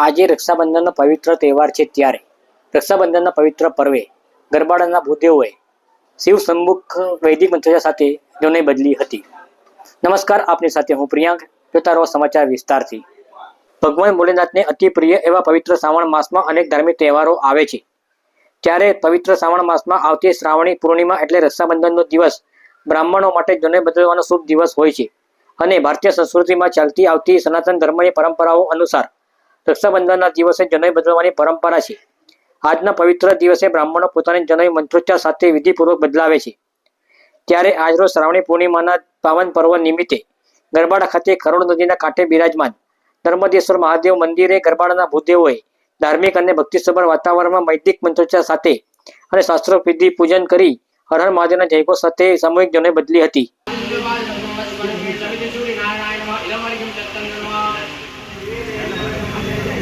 આજે રક્ષાબંધનનો પવિત્ર તહેવાર છે ત્યારે. રક્ષાબંધનના પવિત્ર પર્વે ગરબાડાના ભૂદેવોએ શિવ સંમુખ વૈદિક મંત્રજા સાથે જોને બદલી હતી. નમસ્કાર, આપની સાથે હું પ્રિયાંક, જોતા રહો સમાચાર વિસ્તારથી. ભગવાન ભોલેનાથને અતિ પ્રિય એવા પવિત્ર શ્રાવણ માસમાં અનેક ધાર્મિક તહેવારો આવે છે. ત્યારે પવિત્ર શ્રાવણ માસમાં આવતી શ્રાવણી પૂર્ણિમા એટલે રક્ષાબંધનનો દિવસ બ્રાહ્મણો માટે જોને બદલવાનો શુભ દિવસ હોય છે. અને ભારતીય સંસ્કૃતિમાં ચાલતી આવતી સનાતન ધર્મની પરંપરાઓ અનુસાર રક્ષાબંધનના દિવસે જનોઈ બદલવાની પરંપરા છે. આજના પવિત્ર દિવસે બ્રાહ્મણો પોતાની જનોઈ મંત્રોચ્ચાર સાથે વિધિપૂર્વક બદલાવે છે. ત્યારે આજરોજ શ્રાવણી પૂર્ણિમાના પાવન પર્વ નિમિત્તે ગરબાડા ખાતે કરોડ નદીના કાંઠે બિરાજમાન નર્મદેશ્વર મહાદેવ મંદિરે ગરબાડાના ભૂદેવોએ ધાર્મિક અને ભક્તિસભર વાતાવરણમાં વૈદિક મંત્રોચ્ચાર સાથે અને શાસ્ત્રોવિધિ પૂજન કરી હર હર મહાદેવના જયઘોષ સાથે સામૂહિક જનોઈ બદલી હતી. બ્રહ્મચારી